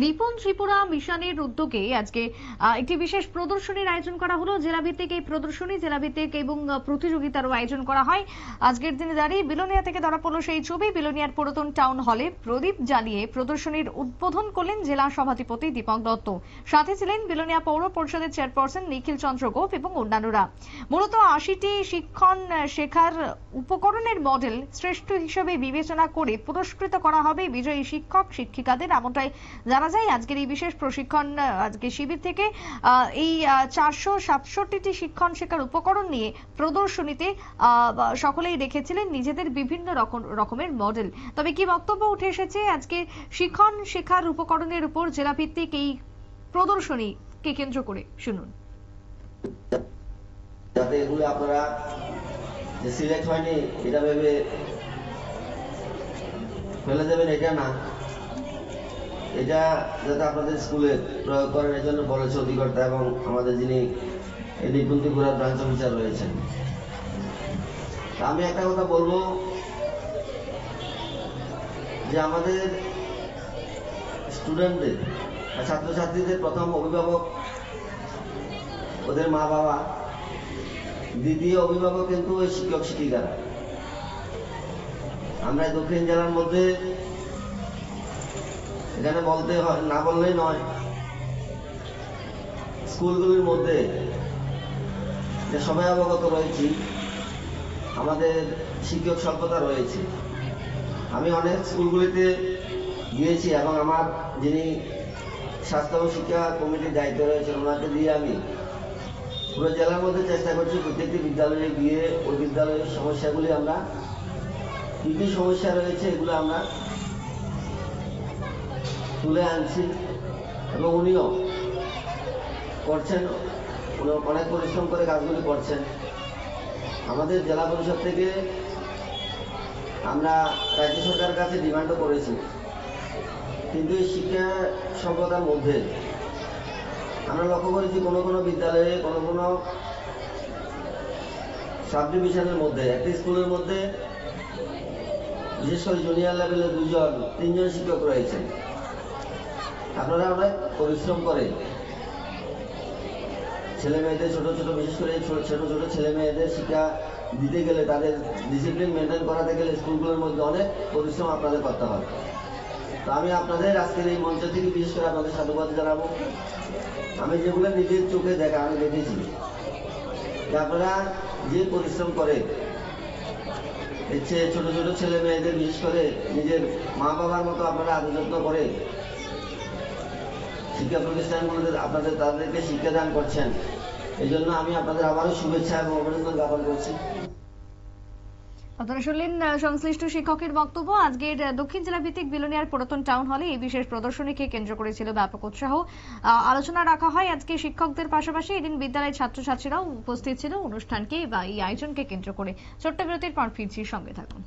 নিপুণ ত্রিপুরা মিশনের উদ্যোগে আজকে একটি বিশেষ প্রদর্শনীর আয়োজন করা হলো। জেলাভিত্তিক এই প্রদর্শনী, জেলাভিত্তিক এবং প্রতিযোগিতারও আয়োজন করা হয়। আজকের দিনে দাঁড়িয়ে বিলোনিয়া থেকে ধরা পড়ল সেই ছবি। বিলোনিয়ার পুরাতন টাউন হলে প্রদীপ জ্বালিয়ে প্রদর্শনীর উদ্বোধন করলেন জেলা সভাধিপতি দীপক দত্ত। সাথে ছিলেন বিলোনিয়া পৌর পরিষদের চেয়ারপারসন নিখিল চন্দ্র গোপ এবং অন্যান্যরা। মূলত আশিটি শিক্ষণ শেখার উপকরণের মডেল শ্রেষ্ঠ হিসেবে বিবেচনা করে পুরস্কৃত করা হবে বিজয়ী শিক্ষক, শিক্ষিকাদের। এমনটাই জানা যায়, আজকের এই বিশেষ প্রশিক্ষণ আজকে শিবির থেকে এই চারশো সাতষট্টিটি শিক্ষণ শেখার উপকরণ নিয়ে প্রদর্শনীতে সকলেই রেখেছিলেন নিজেদের বিভিন্ন রকম, রকমের মডেল। তবে কি বক্তব্য উঠে এসেছে, আজকে শিক্ষণ শেখার উপকরণের উপর জেলাভিত্তিক এই প্রদর্শনীকে কেন্দ্র করে? শুনুন। যাতে এগুলো আপনারা যে সিলেক্ট হয়নি, এটা ভেবে ফেলে দেবেন, এটা না। এটা যাতে আপনাদের স্কুলে প্রয়োগ এই জন্য বলেছে অধিকর্তা এবং আমাদের যিনি নিপুণ ব্রাঞ্চ অফিসার রয়েছেন। আমি একটা কথা বলব যে আমাদের স্টুডেন্টদের ছাত্রছাত্রীদের প্রথম অভিভাবক ওদের মা বাবা, দ্বিতীয় অভিভাবক কিন্তু ওই শিক্ষক শিক্ষিকারা আমরা দক্ষিণ জেলার মধ্যে এখানে বলতে হয়, না বললেই নয়। স্কুলগুলির মধ্যে যে সবাই অবগত রয়েছি, আমাদের শিক্ষক স্বল্পতা রয়েছে। আমি অনেক স্কুলগুলিতে গিয়েছি এবং আমার যিনি স্বাস্থ্য ও শিক্ষা কমিটির দায়িত্ব রয়েছেন, ওনাকে দিয়ে আমি পুরো জেলার মধ্যে চেষ্টা করছি প্রত্যেকটি বিদ্যালয়ে গিয়ে ওই বিদ্যালয়ের সমস্যাগুলি আমরা, কী কী সমস্যা রয়েছে এগুলো আমরা তুলে আনছি এবং উনিও করছেন উনি অনেক পরিশ্রম করে কাজগুলি করছেন। আমাদের জেলা পরিষদ থেকে আমরা রাজ্য সরকারের কাছে ডিমান্ডও করেছি। কিন্তু এই শিক্ষা সভ্যতার মধ্যে আমরা লক্ষ্য করেছি কোনো কোনো বিদ্যালয়ে, কোনো কোনো সাব ডিভিশনের মধ্যে, একটি স্কুলের মধ্যে, বিশেষ করে জুনিয়র লেভেলে দুজন, তিনজন শিক্ষক রয়েছেন। আপনারা অনেক পরিশ্রম করে ছেলে মেয়েদের, ছোট ছোট, বিশেষ করে ছোট ছোট ছেলে মেয়েদের শিক্ষা দিতে গেলে, তাদের ডিসিপ্লিন মেনটেন করাতে গেলে স্কুলগুলোর মধ্যে অনেক পরিশ্রম আপনাদের করতে হয় তো আমি আপনাদের আজকের এই মঞ্চ থেকে বিশেষ করে আপনাদের সাধুবাদ জানাব। আমি যেগুলো নিজের চোখে দেখা, আমি দেখেছি আপনারা যে পরিশ্রম করে ছোট ছোট ছেলে মেয়েদের, বিশেষ করে নিজের মা বাবার মতো আপনারা আদর যত্ন করে শিক্ষা প্রতিষ্ঠানগুলোতে আপনাদের তাদেরকে শিক্ষাদান করছেন। এই জন্য আমি আপনাদের আবারও শুভেচ্ছা এবং অভিনন্দন জ্ঞাপন করছি। সংশ্লিষ্ট শিক্ষকের বক্তব্য। আজকের দক্ষিণ জেলা ভিত্তিক বিলোনিয়ার পুরাতন টাউন হলে এই বিশেষ প্রদর্শনীকে কেন্দ্র করেছিল ব্যাপক উৎসাহ। আলোচনা রাখা হয় আজকে শিক্ষকদের পাশাপাশি। এদিন বিদ্যালয়ের ছাত্রছাত্রীরাও উপস্থিত ছিল অনুষ্ঠানকে বা এই আয়োজনকে কেন্দ্র করে। ছোট্ট বিরতির পর ফিরছি সঙ্গে থাকুন।